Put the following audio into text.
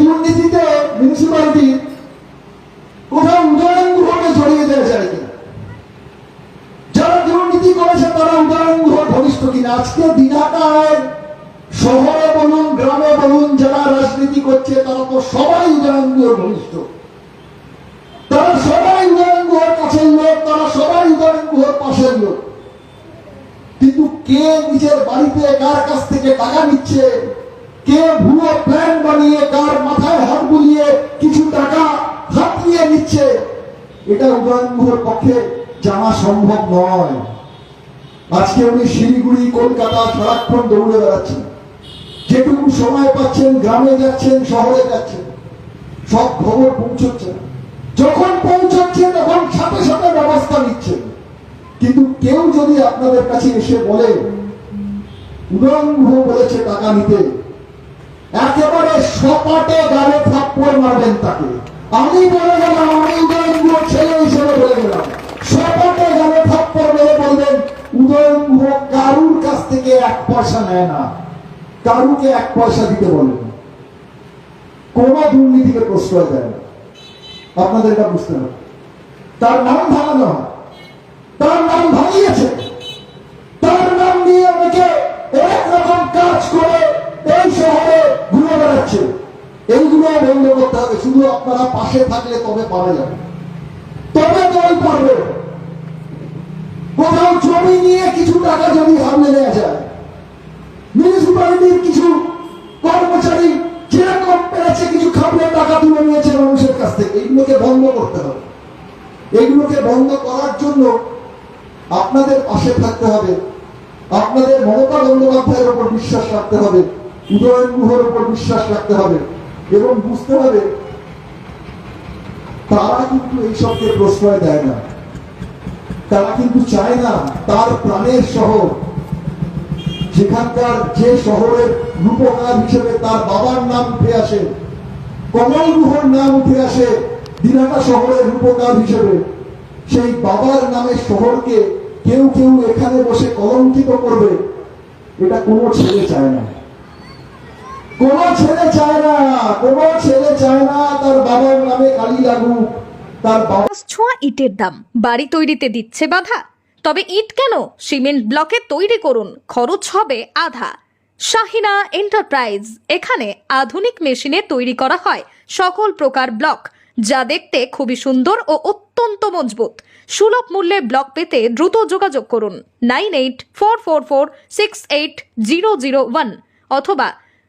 দুর্নীতিতে মিউনিসিপালিটি কোথাও উদয়ন গ্রহণে জড়িয়ে যায় কিনা যারা দুর্নীতি করেছে তারা উদয়ন গ্রহণ ঘনিষ্ঠ কিনা? আজকে দিনাটায় শহরে বলুন, গ্রামে বলুন, যারা রাজনীতি করছে, তারা তো সবাই উদয়ন গ্রহণ ঘনিষ্ঠ। তারা সবাই উদয়ন গুহর কাছের লোক, তারা সবাই উদয়ন গুহর পাশের লোক। কিন্তু কে নিজের বাড়িতে কার কাছ থেকে টাকা নিচ্ছে? কে ভুয়ো প্ল্যান বানিয়ে, কার মাথায় হাত বুলিয়ে কিছু টাকা হাত নিয়ে নিচ্ছে? এটা উদয়ন গুহর পক্ষে জানা সম্ভব নয়। আজকে উনি শিলিগুড়ি, কলকাতা, সারাক্ষণ দৌড়ে বেড়াচ্ছেন। যেটুকু সময় পাচ্ছেন, গ্রামে যাচ্ছেন, শহরে যাচ্ছেন, সব খবর পৌঁছচ্ছে যখন পৌঁছচ্ছে তখন সাথে সাথে ব্যবস্থা নিচ্ছেন। কিন্তু কেউ যদি আপনাদের কাছে এসে বলে উদয়ন গুহ বলেছে টাকা নিতে সপাটে গালে থাপ্পড় মারবেন তাকে। আমি বলে গেলাম, আমি উদয়ন ছেলে হিসেবে বলে গেলাম। সপাটে গালে থাপ্পড় মেরে বলবেন উদয়ন কারুর কাছ থেকে এক পয়সা নেয় না। কারুকে এক পয়সা দিতে বলেন কোন দুর্নীতিকে প্রশ্রয় দেয় না। আপনাদের এটা বুঝতে হবে। তার নাম ভাঙানো হয়। তার নাম ভাঙিয়েছে। তার নাম নিয়ে অনেকে এক রকম কাজ করে এইগুলো বন্ধ করতে হবে। শুধু আপনারা পাশে থাকলে তবে পারা যাবে। তবে দল পারবে। কোথাও জমি নিয়ে কিছু টাকা যদি হামলে নেওয়া যায় মিউনিসিপালিটির কিছু কর্মচারী যেরকম পেরেছে কিছু খাবলে টাকা তুলে নিয়েছে মানুষের কাছ থেকে এইগুলোকে বন্ধ করতে হবে। এইগুলোকে বন্ধ করার জন্য আপনাদের পাশে থাকতে হবে। আপনাদের মমতা বন্দ্যোপাধ্যায়ের উপর বিশ্বাস রাখতে হবে। উদয়ন গুহর উপর বিশ্বাস রাখতে হবে। এবং বুঝতে হবে তারা কিন্তু এইসবকে প্রশ্রয় দেয় না। তারা কিন্তু চায় না তার প্রাণের শহর সেখানকার যে শহরের রূপকার হিসেবে তার বাবার নাম উঠে আসে, কমল গুহর নাম উঠে আসে দিনাটা শহরের রূপকার হিসেবে। সেই বাবার নামে শহরকে কেউ কেউ এখানে বসে কলঙ্কিত করবে, এটা কোনো ছেলে চায় না। কোনো ছেলে চায় না, কোনো ছেলে চায় না তার বাবার নামে কালি লাগুক, তার বাবা ছোঁয়া ইটের দাম। বাড়ি তৈরিতে দিচ্ছে বাধা। তবে ইট কেন? সিমেন্ট ব্লকে তৈরি করুন, খরচ হবে আধা। শাহিনা এন্টারপ্রাইজ, এখানে আধুনিক মেশিনে তৈরি করা হয় সকল প্রকার ব্লক, যা দেখতে খুবই সুন্দর ও অত্যন্ত মজবুত। সুলভ মূল্যে ব্লক পেতে দ্রুত যোগাযোগ করুন, nine eight four four four six eight zero zero one অথবা